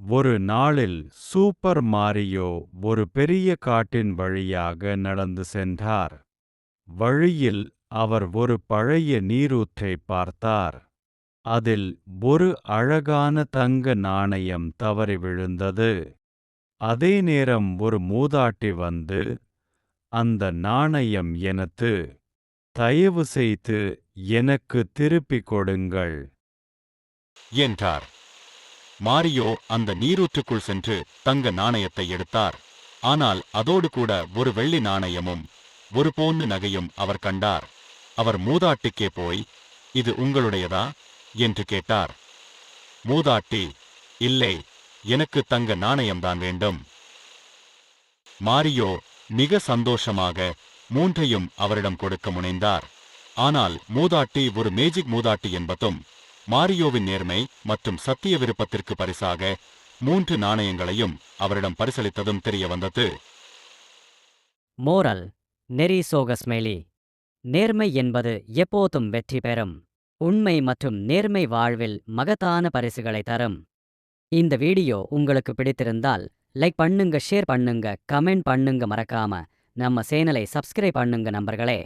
ஒரு நாளில் சூப்பர் மாரியோ ஒரு பெரிய காட்டின் வழியாக நடந்து சென்றார். வழியில் அவர் ஒரு பழைய நீரூற்றை பார்த்தார். அதில் ஒரு அழகான தங்க நாணயம் தவறி விழுந்தது. அதே நேரம் ஒரு மூதாட்டி வந்து அந்த நாணயம் எனக்கு தயவு செய்து எனக்கு திருப்பிக் கொடுங்கள் என்றார். மாரியோ அந்த நீரூற்றுக்குள் சென்று தங்க நாணயத்தை எடுத்தார். ஆனால் அதோடு கூட ஒரு வெள்ளி நாணயமும் ஒரு போன்னு நகையும் அவர் கண்டார். அவர் மூதாட்டிக்கே போய் இது உங்களுடையதா? என்று கேட்டார். மூதாட்டி இல்லை எனக்கு தங்க நாணயம்தான் வேண்டும். மாரியோ மிக சந்தோஷமாக மூன்றையும் அவரிடம் கொடுக்க முனைந்தார். ஆனால் மூதாட்டி ஒரு மேஜிக் மூதாட்டி என்பதும் மாரியோவின் நேர்மை மற்றும் சத்திய விருப்பத்திற்கு பரிசாக மூன்று நாணயங்களையும் அவரிடம் பரிசளித்ததும் தெரிய வந்தது. மோரல் நெறி சோகஸ்மேலி நேர்மை என்பது எப்போதும் வெற்றி பெறும். உண்மை மற்றும் நேர்மை வாழ்வில் மகத்தான பரிசுகளை தரும். இந்த வீடியோ உங்களுக்கு பிடித்திருந்தால் லைக் பண்ணுங்க ஷேர் பண்ணுங்க கமெண்ட் பண்ணுங்க மறக்காம. நம்ம சேனலை சப்ஸ்கிரைப் பண்ணுங்க நண்பர்களே.